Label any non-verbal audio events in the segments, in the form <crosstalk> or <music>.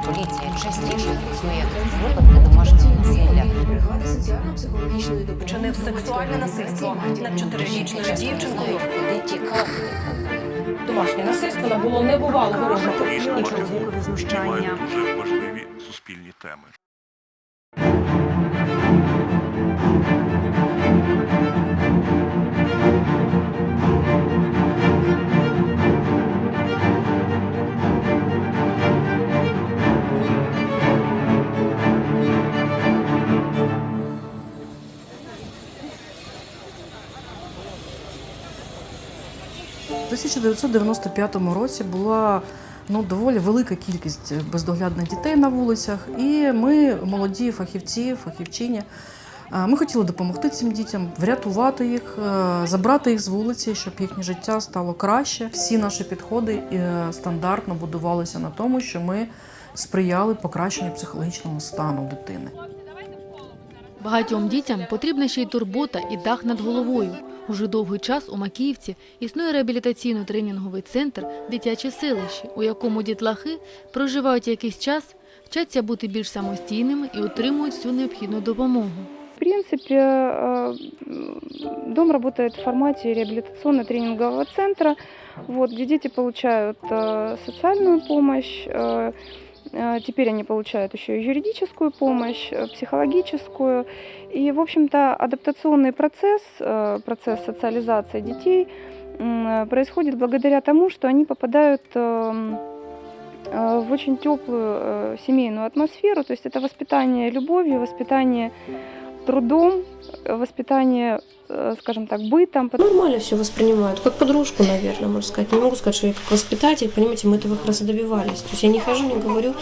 Поліція частіше фіксує випадки домашнього насилля. Бригада соціально-психологічної допомоги. чинив сексуальне насильство над чотирирічною дівчинкою. Домашнє насильство набуло небувалого розмаху. Звукове Звукове знущання. дуже важливі суспільні теми. 1995 році була ну, доволі велика кількість бездоглядних дітей на вулицях, і ми, молоді фахівці, фахівчині, е, ми хотіли допомогти цим дітям, врятувати їх, е, забрати їх з вулиці, щоб їхнє життя стало краще. Всі наші підходи е, стандартно будувалися на тому, що ми сприяли покращенню психологічного стану дитини. Багатьом дітям потрібна ще й турбота і дах над головою. Уже довгий час у Макіївці існує реабілітаційно-тренінговий центр Дитяче селище, у якому дітлахи проживають якийсь час, вчаться бути більш самостійними і отримують всю необхідну допомогу. В принципе, э, дом работает в формате реабилитационно-тренингового центра, вот, где дети получают э, социальную помощь, э, э, теперь они получают еще и юридическую помощь, э, психологическую. И, в общем-то, адаптационный процесс, э, процесс социализации детей м, э, происходит благодаря тому, что они попадают эм, э, в очень теплую э, семейную атмосферу. То есть это воспитание любовью, воспитание трудом, э, воспитание, э, скажем так, бытом. Нормально все воспринимают, как подружку, наверное, можно сказать. Не могу сказать, что я как воспитатель, понимаете, мы этого как раз и добивались. То есть я не хожу, не говорю,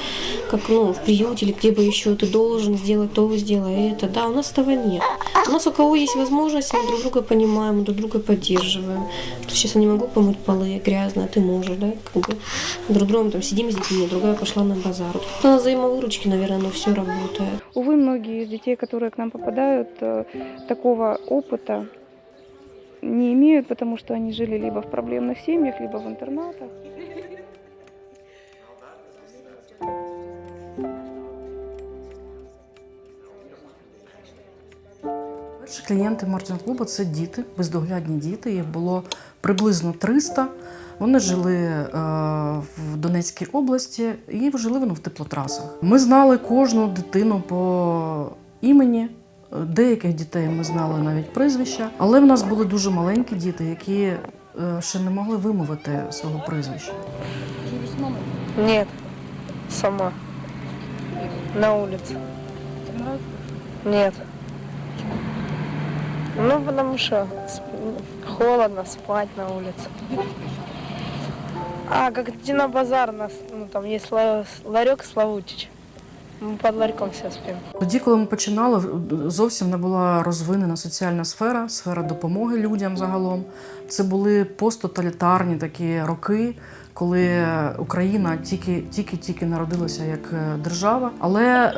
как ну, в приюте или где бы еще ты должен сделать то, сделай это. Да, у нас этого нет. У нас у кого есть возможность, мы друг друга понимаем, мы друг друга поддерживаем. То сейчас я не могу помыть полы грязно, а ты можешь, да, как бы друг другом там сидим с детьми, другая пошла на базар. Тут на взаимовыручке, наверное, оно все работает. Увы, многие из детей, которые к нам попадают, э, такого опыта не имеют, потому что они жили либо в проблемных семьях, либо в интернатах. Перші клієнти Мартін Клуба це діти, бездоглядні діти. Їх було приблизно 300. Вони жили е, в Донецькій області і жили вони в теплотрасах. Ми знали кожну дитину по імені. Деяких дітей ми знали навіть прізвища, але в нас були дуже маленькі діти, які е, ще не могли вимовити свого прізвища. Нет, сама. На улице. Нет. Ну, что сп- холодно спать на улице. А, как идти на базар, у нас, ну, там есть ла- ларек Славутич. Под ларьком все спим. Тоді, коли ми починали, зовсім не була розвинена соціальна сфера, сфера допомоги людям загалом. Це були посттоталітарні такі роки, коли Україна тільки тільки тільки народилася як е, держава. Але е,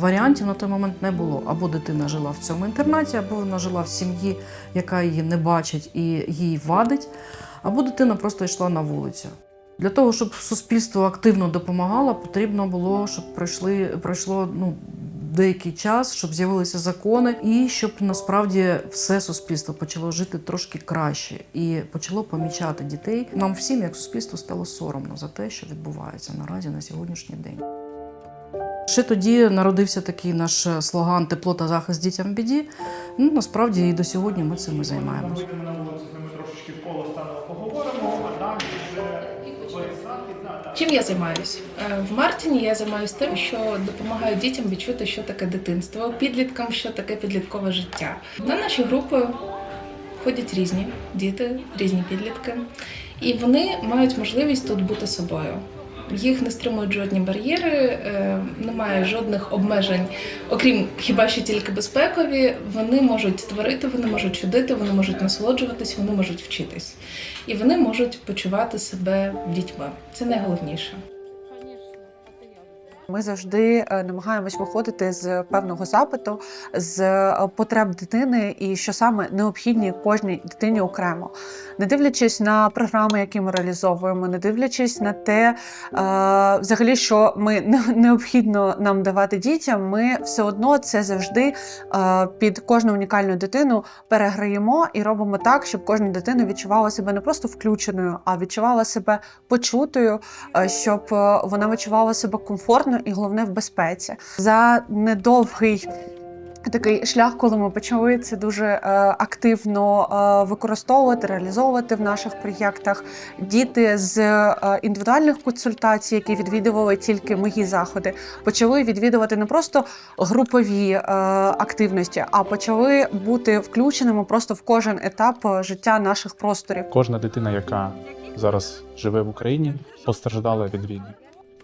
варіантів на той момент не було. Або дитина жила в цьому інтернаті, або вона жила в сім'ї, яка її не бачить і їй вадить, або дитина просто йшла на вулицю. Для того, щоб суспільство активно допомагало, потрібно було, щоб пройшли, пройшло ну, деякий час, щоб з'явилися закони, і щоб насправді все суспільство почало жити трошки краще і почало помічати дітей. Нам всім, як суспільство, стало соромно за те, що відбувається наразі на сьогоднішній день. Ще тоді народився такий наш слоган Тепло та захист дітям в біді. Ну насправді і до сьогодні ми цим і займаємося. Чим я займаюсь? Е, В Мартіні я займаюся тим, що допомагаю дітям відчути, що таке дитинство, підліткам, що таке підліткове життя. На наші групи ходять різні діти, різні підлітки, і вони мають можливість тут бути собою. Їх не стримують жодні бар'єри, е, немає жодних обмежень, окрім хіба що тільки безпекові. Вони можуть творити, вони можуть чудити, вони можуть насолоджуватись, вони можуть вчитись, і вони можуть почувати себе дітьми. Це найголовніше. Ми завжди е, намагаємось виходити з певного запиту, з е, потреб дитини, і що саме необхідні кожній дитині окремо, не дивлячись на програми, які ми реалізовуємо, не дивлячись на те, е, взагалі, що ми <laughs> необхідно нам давати дітям, ми все одно це завжди під кожну унікальну дитину переграємо і робимо так, щоб кожна дитина відчувала себе не просто включеною, а відчувала себе почутою, щоб вона відчувала себе комфортно і головне в безпеці. За недовгий. Такий шлях, коли ми почали це дуже е, активно е, використовувати, реалізовувати в наших проєктах. Діти з е, індивідуальних консультацій, які відвідували тільки мої заходи, почали відвідувати не просто групові е, активності, а почали бути включеними просто в кожен етап е, життя наших просторів. Кожна дитина, яка зараз живе в Україні, постраждала від війни.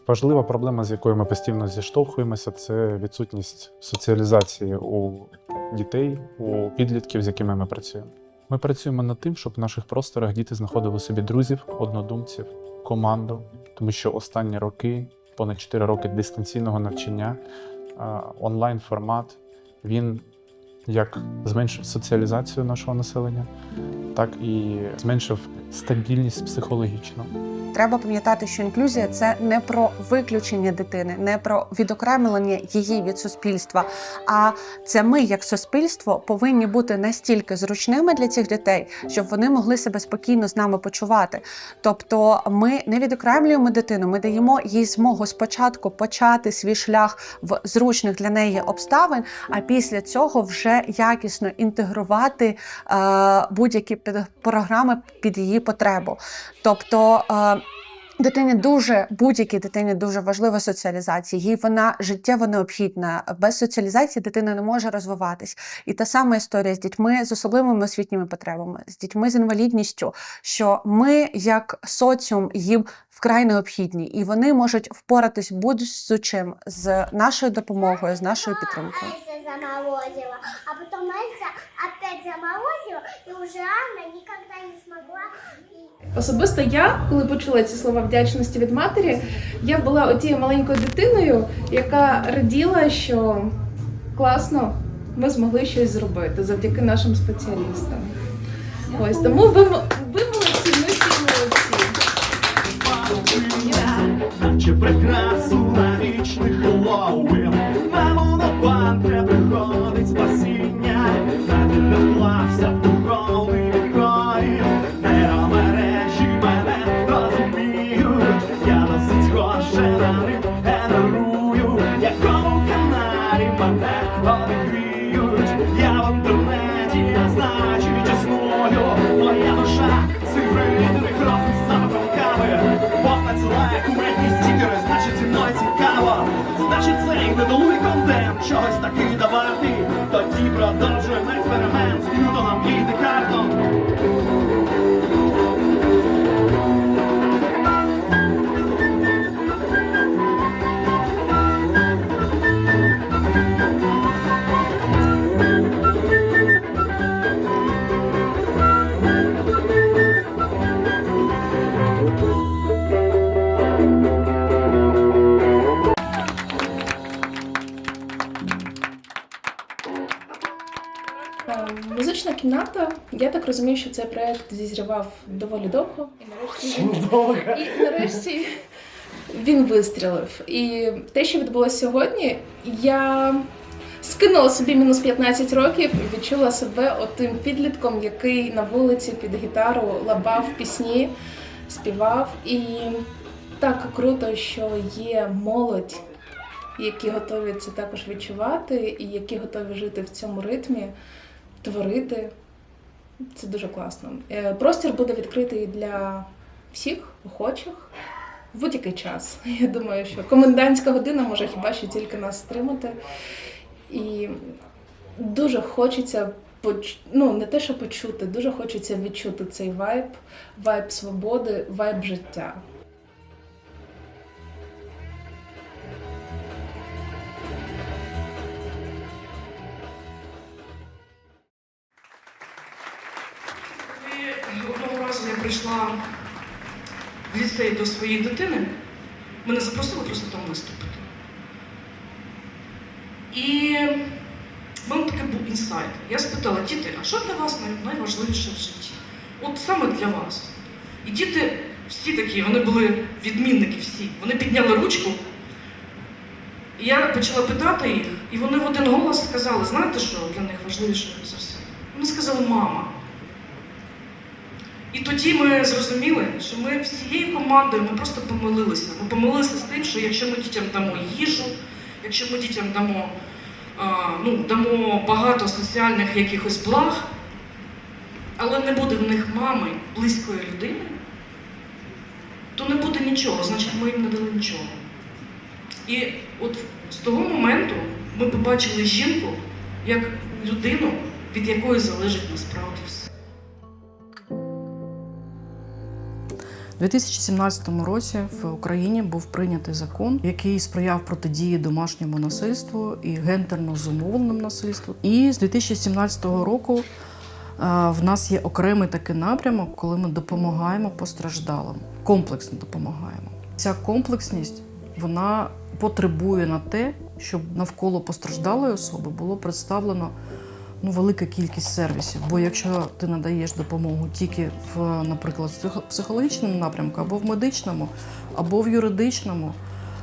Важлива проблема, з якою ми постійно зіштовхуємося, це відсутність соціалізації у дітей, у підлітків, з якими ми працюємо. Ми працюємо над тим, щоб в наших просторах діти знаходили собі друзів, однодумців, команду, тому що останні роки, понад 4 роки дистанційного навчання, онлайн формат, він як зменшив соціалізацію нашого населення, так і зменшив стабільність психологічну. Треба пам'ятати, що інклюзія це не про виключення дитини, не про відокремлення її від суспільства. А це ми, як суспільство, повинні бути настільки зручними для цих дітей, щоб вони могли себе спокійно з нами почувати. Тобто, ми не відокремлюємо дитину, ми даємо їй змогу спочатку почати свій шлях в зручних для неї обставин, а після цього вже якісно інтегрувати е, будь-які під- програми під її потребу. Тобто. Е, Дитині дуже будь-якій дитині дуже важлива соціалізація. Їй вона життєво необхідна. Без соціалізації дитина не може розвиватись. І та сама історія з дітьми з особливими освітніми потребами, з дітьми з інвалідністю, що ми, як соціум, їм вкрай необхідні, і вони можуть впоратись будь-з чим з нашою допомогою, з нашою підтримкою. Заморозила, а потом Эльза опять заморозила, и уже Анна никогда не Особисто я, коли почула ці слова вдячності від матері, я була отією маленькою дитиною, яка раділа, що класно ми змогли щось зробити завдяки нашим спеціалістам. Ось тому ви, ви ми всі молодці. Прикрасу Значить цей недолугий контент чогось таки давати Я розумію, що цей проект зізрівав доволі довго. І нарешті, і нарешті він вистрілив. І те, що відбулося сьогодні, я скинула собі мінус 15 років і відчула себе отим підлітком, який на вулиці під гітару лабав пісні, співав. І так круто, що є молодь, які готові це також відчувати, і які готові жити в цьому ритмі, творити. Це дуже класно. Е, Простір буде відкритий для всіх охочих в будь-який час. <laughs> Я думаю, що комендантська година може хіба що тільки нас стримати. І дуже хочеться ну, не те, що почути, дуже хочеться відчути цей вайб, вайб свободи, вайб життя. В до своєї дитини. Мене запросили просто там виступити. І в мене таке був інсайт. Я спитала, діти, а що для вас найважливіше в житті? От саме для вас. І діти всі такі, вони були відмінники всі. Вони підняли ручку. І я почала питати їх, і вони в один голос сказали, знаєте, що для них важливіше за все? Вони сказали мама. Тоді ми зрозуміли, що ми всією командою ми просто помилилися. Ми помилилися з тим, що якщо ми дітям дамо їжу, якщо ми дітям дамо, а, ну, дамо багато соціальних якихось благ, але не буде в них мами, близької людини, то не буде нічого, значить ми їм не дали нічого. І от з того моменту ми побачили жінку як людину, від якої залежить насправді все. 2017 році в Україні був прийнятий закон, який сприяв протидії домашньому насильству і гендерно зумовленому насильству. І з 2017 року е, в нас є окремий такий напрямок, коли ми допомагаємо постраждалим, комплексно допомагаємо. Ця комплексність вона потребує на те, щоб навколо постраждалої особи було представлено ну, велика кількість сервісів. Бо якщо ти надаєш допомогу тільки в, наприклад, психо- психологічному напрямку, або в медичному, або в юридичному,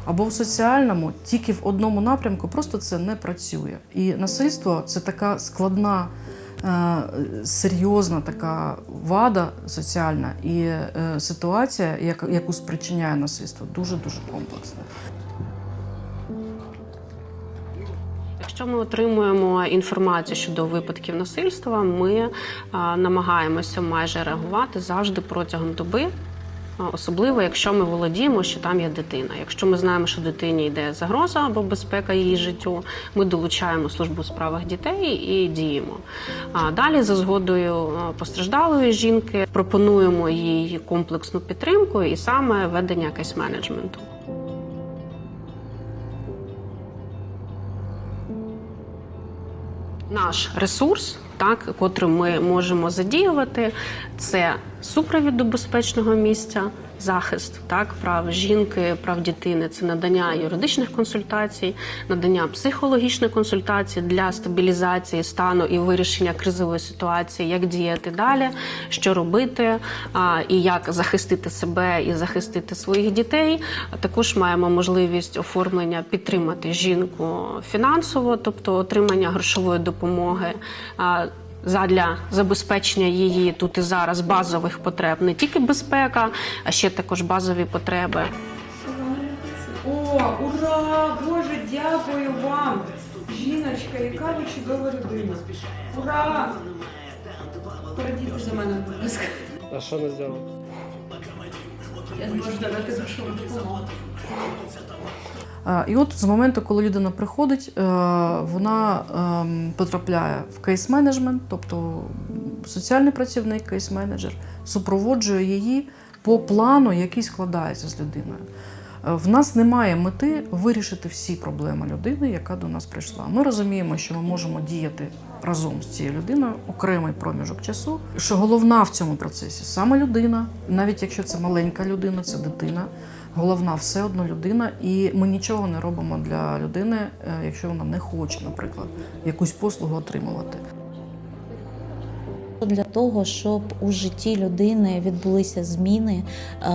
або в соціальному, тільки в одному напрямку, просто це не працює. І насильство це така складна. е, Серйозна така вада соціальна і е, ситуація, яку спричиняє насильство, дуже дуже комплексна. Якщо ми отримуємо інформацію щодо випадків насильства, ми намагаємося майже реагувати завжди протягом доби. Особливо, якщо ми володіємо, що там є дитина. Якщо ми знаємо, що дитині йде загроза або безпека її життю, ми долучаємо службу у справах дітей і діємо. А далі, за згодою постраждалої жінки, пропонуємо їй комплексну підтримку і саме ведення кейс-менеджменту. Наш ресурс, так, котрий ми можемо задіювати, це супровід до безпечного місця, захист так, прав жінки, прав дитини, це надання юридичних консультацій, надання психологічної консультації для стабілізації стану і вирішення кризової ситуації, як діяти далі, що робити, і як захистити себе і захистити своїх дітей. Також маємо можливість оформлення підтримати жінку фінансово, тобто отримання грошової допомоги. Задля забезпечення її тут і зараз базових потреб не тільки безпека, а ще також базові потреби. О, ура! Боже, дякую вам! Жіночка, яка ви чудова людина. Ура! Передійте за мене, будь ласка. А що не зробив? Я не можу давати грошову допомогу. Е, І от з моменту, коли людина приходить, е, вона ем, потрапляє в кейс-менеджмент, тобто соціальний працівник, кейс-менеджер, супроводжує її по плану, який складається з людиною. Е, В нас немає мети вирішити всі проблеми людини, яка до нас прийшла. Ми розуміємо, що ми можемо діяти разом з цією людиною окремий проміжок часу. Що головна в цьому процесі саме людина, навіть якщо це маленька людина, це дитина. Головна все одно людина, і ми нічого не робимо для людини, е, якщо вона не хоче, наприклад, якусь послугу отримувати. Для того, щоб у житті людини відбулися зміни, е,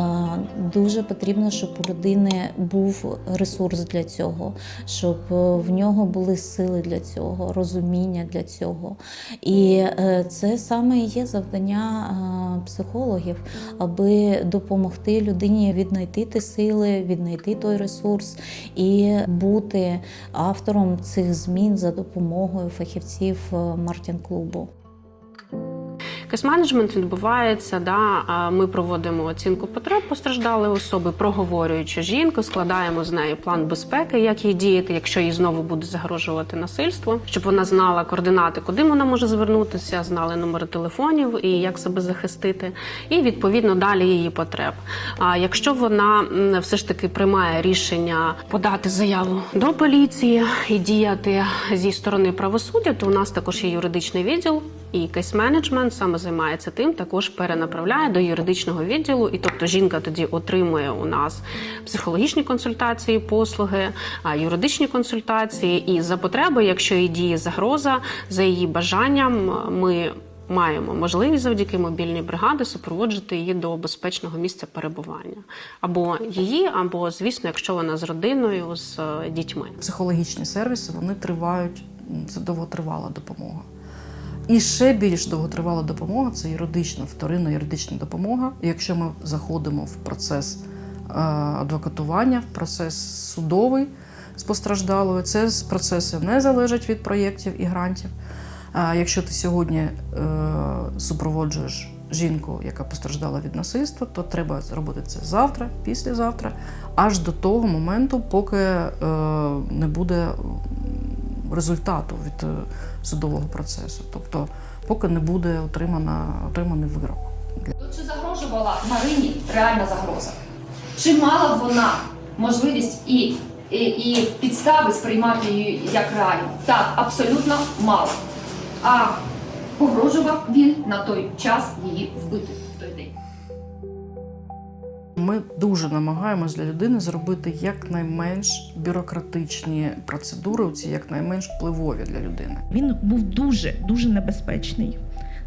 дуже потрібно, щоб у людини був ресурс для цього, щоб е, в нього були сили для цього, розуміння для цього. І е, це саме є завдання психологів, аби допомогти людині віднайти ті сили, віднайти той ресурс і бути автором цих змін за допомогою фахівців Мартін клубу. Кейс-менеджмент відбувається, да, ми проводимо оцінку потреб постраждалої особи, проговорюючи жінку, складаємо з нею план безпеки, як їй діяти, якщо їй знову буде загрожувати насильство, щоб вона знала координати, куди вона може звернутися, знали номери телефонів і як себе захистити, і відповідно далі її потреб. А якщо вона все ж таки приймає рішення подати заяву до поліції і діяти зі сторони правосуддя, то у нас також є юридичний відділ І кейс-менеджмент саме займається тим, також перенаправляє до юридичного відділу. І тобто жінка тоді отримує у нас психологічні консультації, послуги, юридичні консультації. І за потреби, якщо їй діє загроза, за її бажанням, ми маємо можливість завдяки мобільній бригаді супроводжувати її до безпечного місця перебування. Або її, або, звісно, якщо вона з родиною, з е, дітьми. Психологічні сервіси вони тривають, це довготривала допомога. І ще більш довготривала допомога це юридична, вторинна юридична допомога. Якщо ми заходимо в процес е, адвокатування, в процес судовий з постраждалою, це з- процеси не залежать від проєктів і грантів. А якщо ти сьогодні е, супроводжуєш жінку, яка постраждала від насильства, то треба зробити це завтра, післязавтра, аж до того моменту, поки е, не буде результату від е, судового процесу. Тобто, поки не буде отримана, отриманий вирок. Чи загрожувала Марині реальна загроза? Чи мала вона можливість і, і, і підстави сприймати її як реальну? Так, абсолютно мала. А погрожував він на той час її вбити. Ми дуже намагаємось для людини зробити якнайменш бюрократичні процедури, ці якнайменш впливові для людини. Він був дуже дуже небезпечний.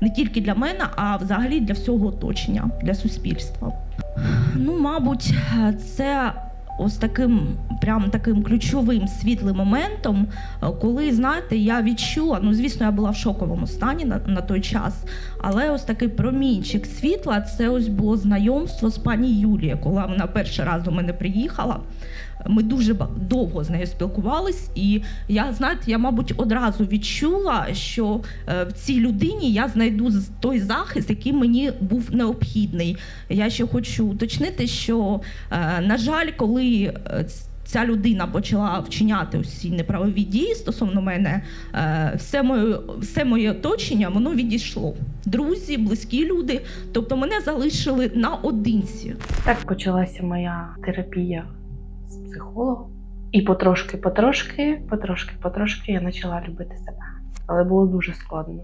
Не тільки для мене, а взагалі для всього оточення, для суспільства. Ну, мабуть, це ось таким прям таким ключовим світлим моментом, е, коли, знаєте, я відчула, ну звісно, я була в шоковому стані на, на той час, але ось такий промінчик світла це ось було знайомство з пані Юлією, коли вона перший раз до мене приїхала. Ми дуже довго з нею спілкувались, і я знаєте, я, мабуть, одразу відчула, що е, в цій людині я знайду той захист, який мені був необхідний. Я ще хочу уточнити, що, е, на жаль, коли е, ця людина почала вчиняти усі неправові дії стосовно мене, все моє, все моє оточення воно відійшло. Друзі, близькі люди, тобто мене залишили наодинці. Так почалася моя терапія з психологом. І потрошки, потрошки, потрошки, потрошки я почала любити себе. Але було дуже складно.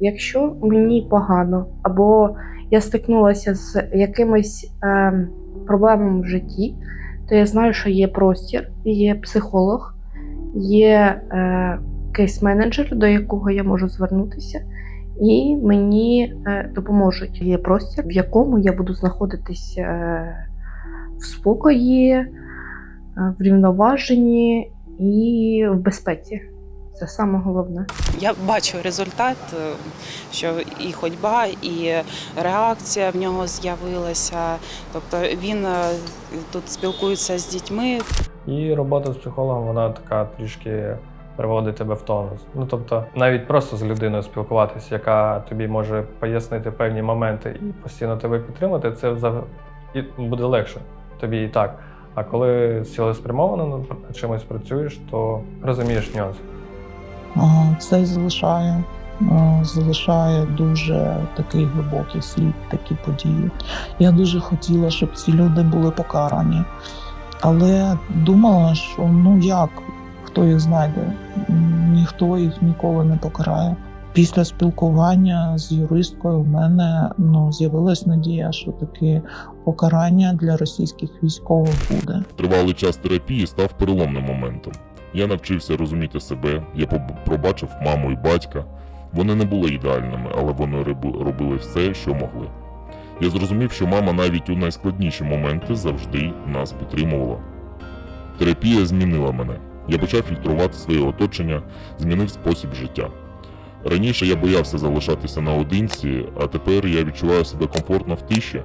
Якщо мені погано, або я стикнулася з якимись е, проблемами в житті, то я знаю, що є простір, є психолог, є е, кейс-менеджер, до якого я можу звернутися, і мені е, допоможуть. Є простір, в якому я буду знаходитись е, в спокої, е, в рівноваженні і в безпеці. Це саме головне. Я бачу результат, е, що і ходьба, і реакція в нього з'явилася. Тобто він е, тут спілкується з дітьми. І робота з психологом, вона така трішки приводить тебе в тонус. Ну тобто, навіть просто з людиною спілкуватися, яка тобі може пояснити певні моменти і постійно тебе підтримати, це буде легше тобі і так. А коли цілеспрямовано над чимось працюєш, то розумієш нюанси. Це залишає, залишає дуже такий глибокий слід, такі події. Я дуже хотіла, щоб ці люди були покарані, але думала, що ну як, хто їх знайде, ніхто їх ніколи не покарає. Після спілкування з юристкою в мене ну, з'явилась надія, що таке покарання для російських військових буде. Тривалий час терапії став переломним моментом. Я навчився розуміти себе, я пробачив маму і батька. Вони не були ідеальними, але вони робили все, що могли. Я зрозумів, що мама навіть у найскладніші моменти завжди нас підтримувала. Терапія змінила мене. Я почав фільтрувати своє оточення, змінив спосіб життя. Раніше я боявся залишатися наодинці, а тепер я відчуваю себе комфортно в тиші.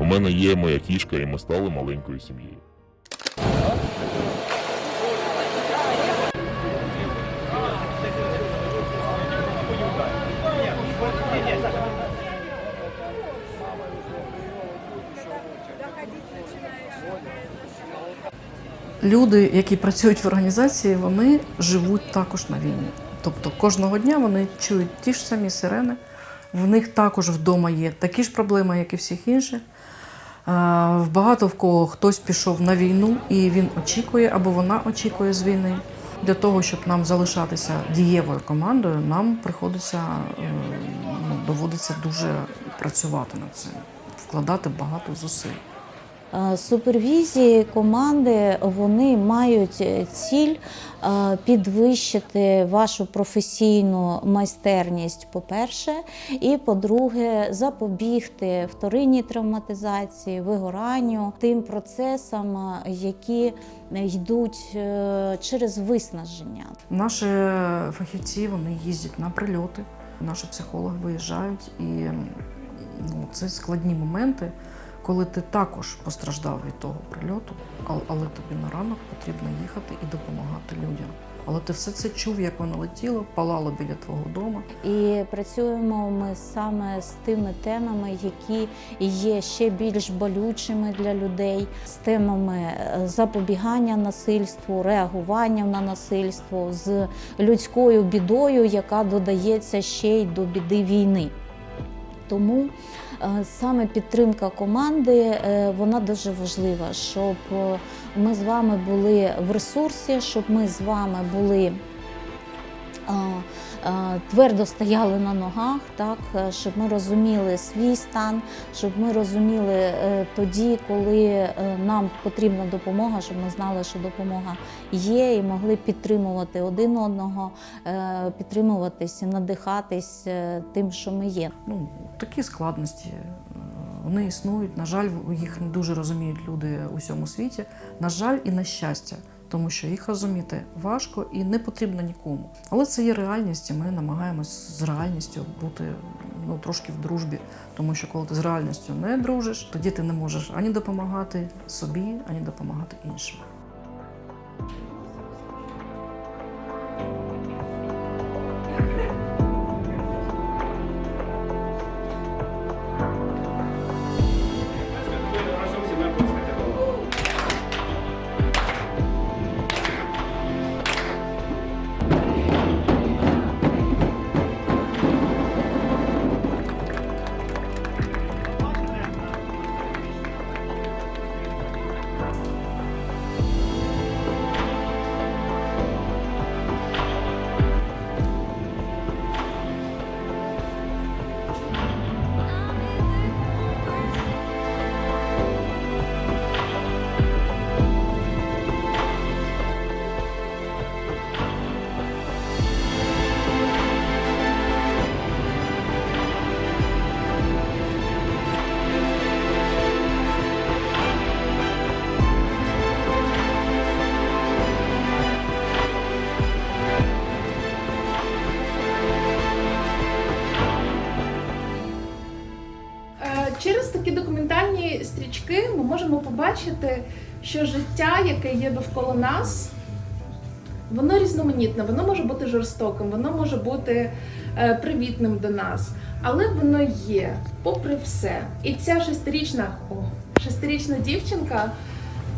У мене є моя кішка, і ми стали маленькою сім'єю. Люди, які працюють в організації, вони живуть також на війні. Тобто кожного дня вони чують ті ж самі сирени. В них також вдома є такі ж проблеми, як і всіх інших. Багато в кого хтось пішов на війну і він очікує або вона очікує з війни. Для того, щоб нам залишатися дієвою командою, нам приходиться е, ну, доводиться дуже працювати над цим, вкладати багато зусиль. Е, Супервізії команди вони мають е, ціль е, підвищити вашу професійну майстерність, по-перше, і по-друге, запобігти вторинній травматизації, вигоранню, тим процесам, які йдуть через виснаження. Наші фахівці вони їздять на прильоти, наші психологи виїжджають, і ну, це складні моменти, коли ти також постраждав від того прильоту, але тобі на ранок потрібно їхати і допомагати людям. Але ти все це чув, як воно летіло, палало біля твого дому. І працюємо ми саме з тими темами, які є ще більш болючими для людей, з темами е, запобігання насильству, реагування на насильство, з людською бідою, яка додається ще й до біди війни. Тому саме підтримка команди е, вона дуже важлива, щоб е, ми з вами були в ресурсі, щоб ми з вами були твердо стояли на ногах, так, е, щоб ми розуміли свій стан, щоб ми розуміли е, тоді, коли е, нам потрібна допомога, щоб ми знали, що допомога є, і могли підтримувати один одного, е, підтримуватись, надихатись е, тим, що ми є. Ну, такі складності. е, Вони існують. На жаль, їх не дуже розуміють люди у всьому світі. На жаль, і на щастя, тому що їх розуміти важко і не потрібно нікому. Але це є реальність, і ми намагаємось з реальністю бути ну, трошки в дружбі. Тому що коли ти з реальністю не дружиш, тоді ти не можеш ані допомагати собі, ані допомагати іншим. Побачити, що життя, яке є довкола нас, воно різноманітне, воно може бути жорстоким, воно може бути е, привітним до нас, але воно є, попри все. І ця шестирічна, о, шестирічна дівчинка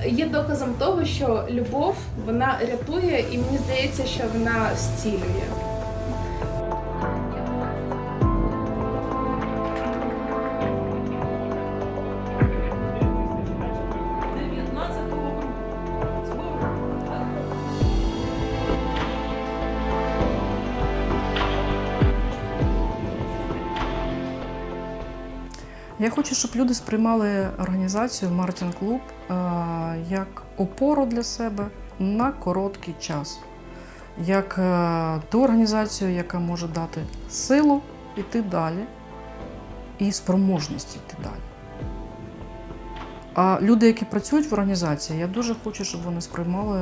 є доказом того, що любов вона рятує, і мені здається, що вона зцілює. Хочу, щоб люди сприймали організацію Мартін Клуб е, як опору для себе на короткий час, як е, ту організацію, яка може дати силу йти далі і спроможність йти далі. А люди, які працюють в організації, я дуже хочу, щоб вони сприймали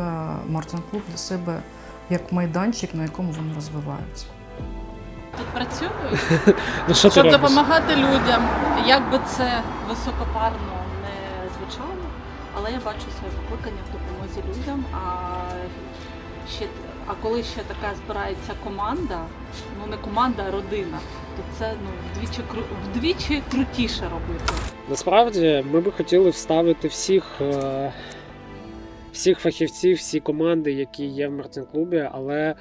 Мартін Клуб для себе як майданчик, на якому вони розвиваються. Працюю, <laughs> Ну, що ти щоб робиш? допомагати людям. Як би це високопарно не звучало, але я бачу своє покликання в допомозі людям. А ще а коли ще така збирається команда, ну не команда, а родина, то це ну вдвічі вдвічі крутіше робити. Насправді ми би хотіли вставити всіх, е, всіх фахівців, всі команди, які є в Мартин клубі, але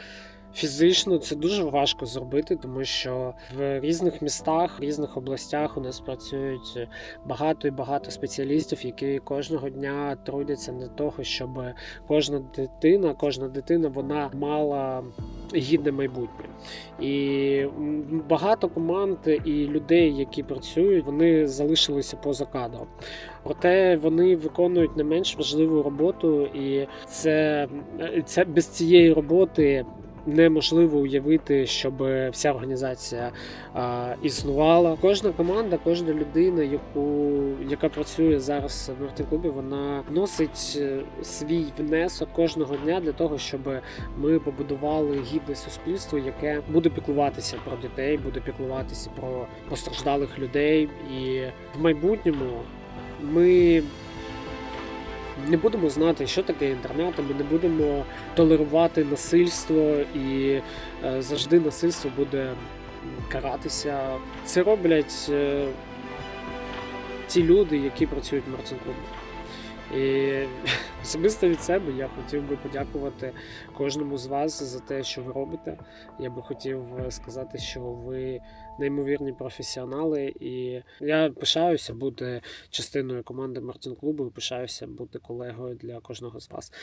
Фізично це дуже важко зробити, тому що в різних містах, в різних областях у нас працюють багато і багато спеціалістів, які кожного дня трудяться для того, щоб кожна дитина, кожна дитина вона мала гідне майбутнє. І багато команд і людей, які працюють, вони залишилися поза кадром. Проте вони виконують не менш важливу роботу, і це, це без цієї роботи неможливо уявити, щоб вся організація а, існувала. Кожна команда, кожна людина, яку яка працює зараз в Мартин-клубі, вона вносить е, свій внесок кожного дня для того, щоб ми побудували гідне суспільство, яке буде піклуватися про дітей, буде піклуватися про постраждалих людей. І в майбутньому ми не будемо знати, що таке інтернет, ми не будемо толерувати насильство, і е, завжди насильство буде каратися. Це роблять е, ті люди, які працюють в Мартин-клубі. І <laughs> особисто від себе я хотів би подякувати кожному з вас за те, що ви робите. Я би хотів сказати, що ви неймовірні професіонали, і я пишаюся бути частиною команди Мартін Клубу і пишаюся бути колегою для кожного з вас.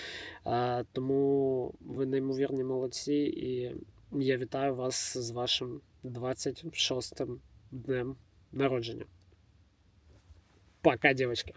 Тому ви неймовірні молодці, і я вітаю вас з вашим 26-м днем народження. Пока, девочки.